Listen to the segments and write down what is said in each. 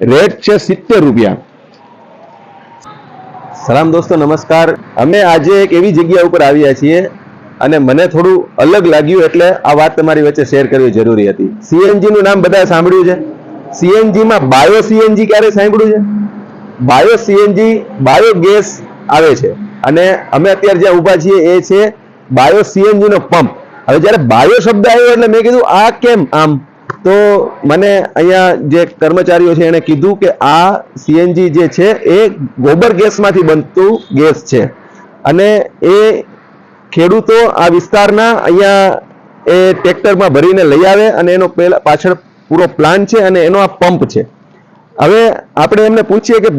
Rate છે સિત્તેર રૂપિયા. સલામ દોસ્તો, નમસ્કાર. અમે આજે એક એવી જગ્યા ઉપર આવ્યા છીએ અને મને થોડું અલગ લાગ્યું એટલે આ વાત તમારી વચ્ચે શેર કરવી જરૂરી હતી. સીએનજી નું નામ બધા સાંભળ્યું છે? સીએનજીમાં બાયો સીએનજી ક્યારે સાંભળ્યું છે? બાયો સીએનજી, બાયો ગેસ આવે છે. અને અમે અત્યારે જ્યાં ઊભા છીએ એ છે બાયો સીએનજી નો પંપ. હવે જ્યારે બાયો શબ્દ આવ્યો એટલે મેં કીધું, આ કેમ આમ? તો મને અહીંયા જે કર્મચારીઓ છે એણે કીધું કે આ સીએનજી જે છે એ ગોબર ગેસમાંથી બનતું ગેસ છે. અને એ ખેડૂતો આ વિસ્તારના અહીંયા એ ટ્રેક્ટરમાં ભરીને લઈ આવે અને એનો પહેલા પાછળ પૂરો પ્લાન છે અને એનો આ પંપ છે. હવે આપણે એમને પૂછીએ કે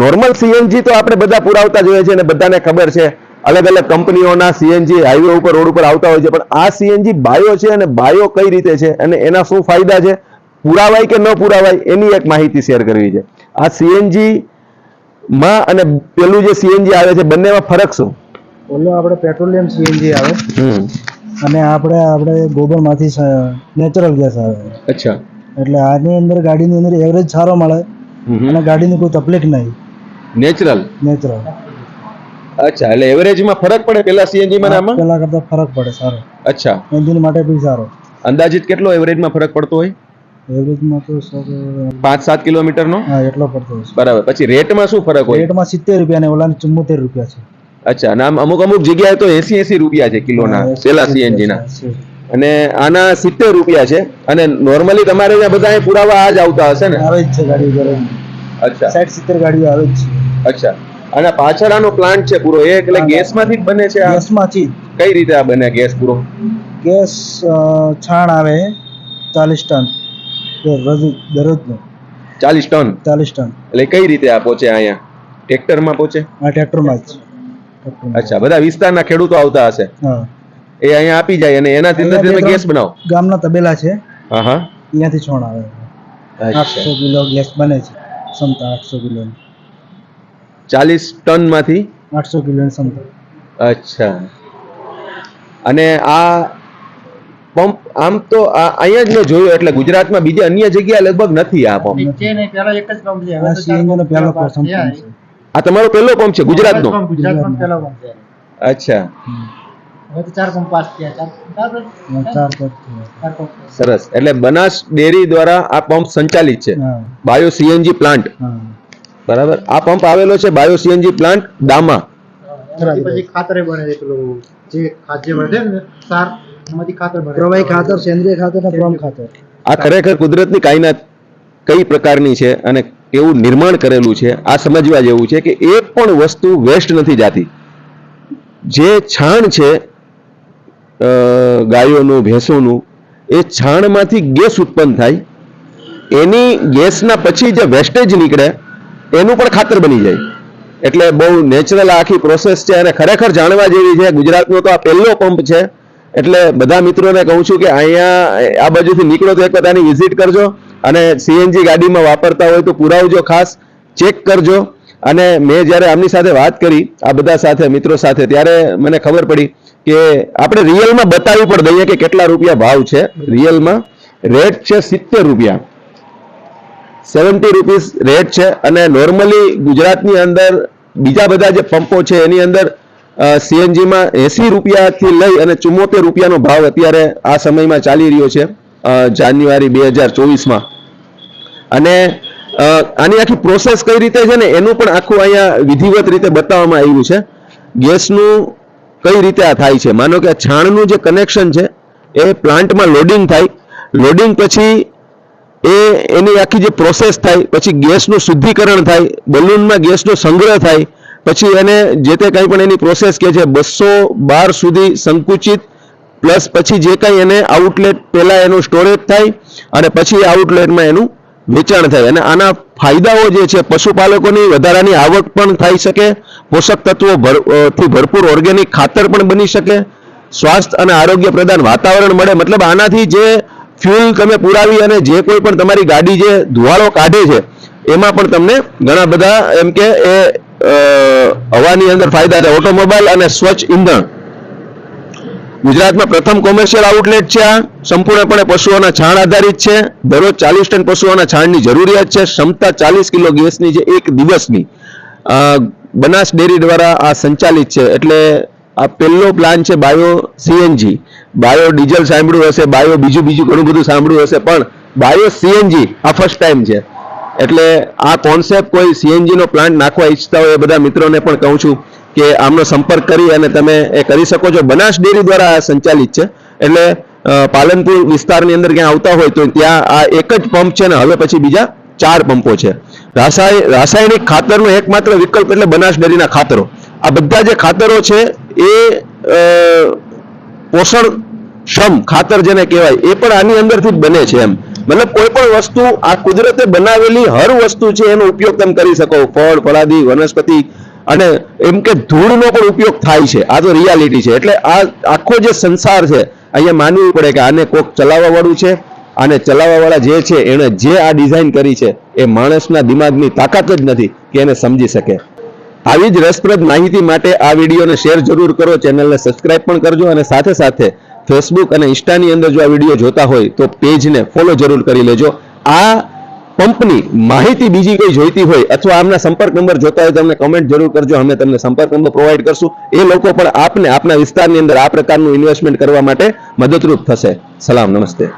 નોર્મલ સીએનજી તો આપણે બધા પુરાવતા જોઈએ છે અને બધાને ખબર છે. અલગ અલગ કંપનીઓના સીએનજી હાઈવે ઉપર રોડ ઉપર આવતા હોય છે. પણ આ સીએનજી બાયો છે અને બાયો કઈ રીતે છે અને એના શું ફાયદા છે? પુરાવાય કે ન પુરાવાય એની એક માહિતી શેર કરવી છે. આ સીએનજી માં અને પેલું જે સીએનજી આવે છે બંનેમાં ફરક શું? ઓલો આપણે પેટ્રોલિયમ સીએનજી આવે. અને આપણે આપણે ગોબરમાંથી નેચરલ ગેસ આવે. અચ્છા. એટલે આની અંદર ગાડીની અંદર એવરેજ સારો મળે. અને ગાડીની કોઈ તકલીફ નહીં. નેચરલ નેચરલ અચ્છા એટલે એવરેજમાં ફરક પડે પેલા સીએનજી માં આમાં? પેલા કરતા ફરક પડે સારો. અચ્છા. એન્જિન માટે બી સારો. અંદાજિત કેટલો એવરેજમાં ફરક પડતો હોય? એવરેજમાં તો સર પાંચ સાત કિલોમીટરનો? હા એટલો પડતો હોય બરાબર. પછી રેટમાં શું ફરક હોય? રેટમાં સિત્તેર રૂપિયા ને ઓલાને ચુમ્મોતેર રૂપિયા છે. અચ્છા નામ અમુક અમુક જગ્યાએ તો એસી એસી રૂપિયા છે કિલોના પેલા 80 સીએનજી ના. અને આના સિત્તેર રૂપિયા છે. અને નોર્મલી તમારે ત્યાં બધા પુરાવા આ જ આવતા હશે ને? આવે જ છે ગાડી અચ્છા. સાઠ સિત્તેર ગાડીઓ આવે જ છે. અચ્છા. અને પાછળ આનો પ્લાન્ટ છે પૂરો. એ એટલે હા. ગેસમાંથી જ બને છે આ? ગેસમાંથી કઈ રીતે આ બને ગેસ પૂરો? ગેસ છાણ આવે ચાલીસ ટન. દરરોજનો. ચાલીસ ટન? ચાલીસ ટન. એટલે કઈ રીતે આ પહોંચે અહીંયા? ટ્રેક્ટરમાં પહોંચે આ ટ્રેક્ટરમાં જ. અચ્છા બધા વિસ્તારના ખેડૂતો આવતા હશે. હા. એ અહીંયા આપી જાય અને એનાથી અંદર તમે ગેસ બનાવો. ગામના તબેલા છે. હા હા. અહીંયાથી છોણ આવે. આઠસો કિલો ગેસ બને છે. ક્ષમતા આઠસો કિલો ચાલીસ ટનમાંથી આઠસો કિલો અચ્છા. અને આ પંપ આમ તો અહીંયા જ મેં જોયું એટલે ગુજરાતમાં બીજી અન્ય જગ્યાએ લગભગ નથી આ પંપ. છે ને પેલા એક જ પંપ છે હવે આ તમારો પહેલો પંપ છે ગુજરાતનો? અચ્છા. હવે તો ચાર પંપ પાસ થયા ચાર ચાર જ- હા, ચાર પંપ છે. ચાર પંપ સરસ. એટલે બનાસ ડેરી દ્વારા આ પંપ સંચાલિત છે. Bio CNG plant. હા. બરાબર? આ પંપ આવેલો છે બાયો સીએનજી પ્લાન્ટ દામા પછી ખાતરે બને છે પેલું જે ખાદ્ય વધે ને સાર એમાંથી ખાતર બને પ્રવાહી ખાતર સેન્દ્રિય ખાતર અને પ્રોમ ખાતર. આ ખરેખર કુદરતની કાયનાત કઈ પ્રકારની છે અને કેવું નિર્માણ કરેલું છે આ સમજવા જેવું છે કે એક પણ વસ્તુ વેસ્ટ નથી જાતી. જે છાણ છે ગાયોનું ભેંસોનું એ છાણમાંથી ગેસ ઉત્પન્ન થાય. એની ગેસના પછી જે વેસ્ટેજ નીકળે એનું પણ ખાતર બની જાય. એટલે બહુ નેચરલ આખી પ્રોસેસ છે અને ખરેખર જાણવા જેવી છે, ગુજરાતનો તો આ પહેલો પંપ છે. એટલે બધા મિત્રોને કહું છું કે અહીંયા આ બાજુથી નીકળો તો એક વખત આની વિઝિટ કરજો અને સીએનજી ગાડીમાં વાપરતા હોય તો પુરાવજો ખાસ ચેક કરજો. અને મેં જ્યારે આમની સાથે વાત કરી, આ બધા સાથે, મિત્રો સાથે, ત્યારે મને ખબર પડી કે આપણે રિયલમાં બતાવી પણ દઈએ કે કેટલા રૂપિયા ભાવ છે. રિયલમાં રેટ છે સિત્તેર રૂપિયા. સેવન્ટી રૂપીસ રેટ છે અને નોર્મલી ગુજરાતની અંદર બીજા બધા જે પંપો છે, એની અંદર સીએનજીમાં એસી રૂપિયાથી લઈ અને ચુમ્મોતેર રૂપિયાનો ભાવ અત્યારે આ સમયમાં ચાલી રહ્યો છે જાન્યુઆરી બે હજાર ચોવીસમાં. અને આની આખી પ્રોસેસ કઈ રીતે છે ને, એનું પણ આખું અહીંયા વિધિવત રીતે બતાવવામાં આવ્યું છે. ગેસનું કઈ રીતે આ થાય છે? માનો કે છાણનું જે કનેક્શન છે, એ પ્લાન્ટમાં લોડિંગ થાય. લોડિંગ પછી એ એની આખી જે પ્રોસેસ થાય, પછી ગેસનું શુદ્ધિકરણ થાય, બલૂનમાં ગેસનો સંગ્રહ થાય, પછી એને જે તે કંઈ પણ એની પ્રોસેસ કે છે, બસો બાર સુધી સંકુચિત પ્લસ પછી જે કંઈ એને આઉટલેટ પહેલાં એનું સ્ટોરેજ થાય, અને પછી આઉટલેટમાં એનું વેચાણ થાય. અને આના ફાયદાઓ જે છે, પશુપાલકોની વધારાની આવક પણ થઈ શકે, પોષક તત્વો થી ભરપૂર ઓર્ગેનિક ખાતર પણ બની શકે, સ્વાસ્થ્ય અને આરોગ્ય પ્રદાન વાતાવરણ મળે. મતલબ આનાથી જે ફ્યુલ તમે પુરાવી અને જે કોઈ પણ તમારી ગાડી જે ધુવાળો કાઢે છે, એમાં પણ તમને ઘણા બધા એમ કે એ હવાની અંદર ફાયદા છે ઓટોમોબાઈલ અને સ્વચ્છ ઈંધણ. ગુજરાતમાં પ્રથમ કોમર્શિયલ આઉટલેટ છે આ. સંપૂર્ણપણે પશુઓના છાણ આધારિત છે. દરરોજ ચાલીસ ટન પશુઓના છાણની જરૂરિયાત છે. ક્ષમતા ચાલીસ કિલો ગેસની છે એક દિવસની. બનાસ ડેરી દ્વારા આ સંચાલિત છે. એટલે આ પહેલો પ્લાન છે બાયો સીએનજી. બાયો ડીઝલ સાંભળ્યું હશે, બાયો બીજું બીજું ઘણું બધું સાંભળ્યું હશે, પણ બાયો સીએનજી આ ફર્સ્ટ ટાઈમ છે. એટલે આ કોન્સેપ્ટ કોઈ સીએનજીનો પ્લાન્ટ નાખવા ઈચ્છતા હોય એ બધા મિત્રોને પણ કહું છું કે આમનો સંપર્ક કરી અને તમે એ કરી શકો છો. બનાસ ડેરી દ્વારા સંચાલિત છે. એટલે પાલનપુર વિસ્તારની અંદર ક્યાં આવતા હોય તો ત્યાં આ એક જ પંપ છે ને હવે પછી બીજા ચાર પંપો છે. રાસાય- રાસાયણિક ખાતરનો એકમાત્ર વિકલ્પ એટલે બનાસ ડેરીના ખાતરો. આ બધા જે ખાતરો છે એ પોષણ ક્ષમ ખાતર જેને કહેવાય, એ પણ આની અંદરથી જ બને છે એમ. મતલબ કોઈ પણ વસ્તુ આ કુદરતે બનાવેલી હર વસ્તુ છે, એનો ઉપયોગ તમે કરી શકો. ફળ, ફળાદી, વનસ્પતિ અને એમ કે ધૂળનો પણ ઉપયોગ થાય છે. આ તો રિયાલિટી છે. એટલે આ આખો જે સંસાર છે, અહીંયા માનવું પડે કે આને કોક ચલાવવા વાળું છે અને ચલાવવા વાળા જે છે, એણે જે આ ડિઝાઇન કરી છે, એ માણસના દિમાગની તાકાત જ નથી કે એને સમજી શકે. આવી જ રસપ્રદ માહિતી માટે આ વિડીયોને શેર જરૂર કરો, ચેનલને સબસ્ક્રાઇબ પણ કરજો અને સાથે સાથે ફેસબુક અને ઇન્સ્ટાની અંદર જો આ વીડિયો જોતા હોય તો પેજને ફોલો જરૂર કરી લેજો. આ પંપની માહિતી બીજી કંઈ જોઈતી હોય અથવા આમના સંપર્ક નંબર જોતા હોય તો અમને કમેન્ટ જરૂર કરજો. અમે તમને સંપર્ક નંબર પ્રોવાઈડ કરશું. એ લોકો પણ આપને આપના વિસ્તારની અંદર આ પ્રકારનું ઇન્વેસ્ટમેન્ટ કરવા માટે મદદરૂપ થશે. સલામ, નમસ્તે.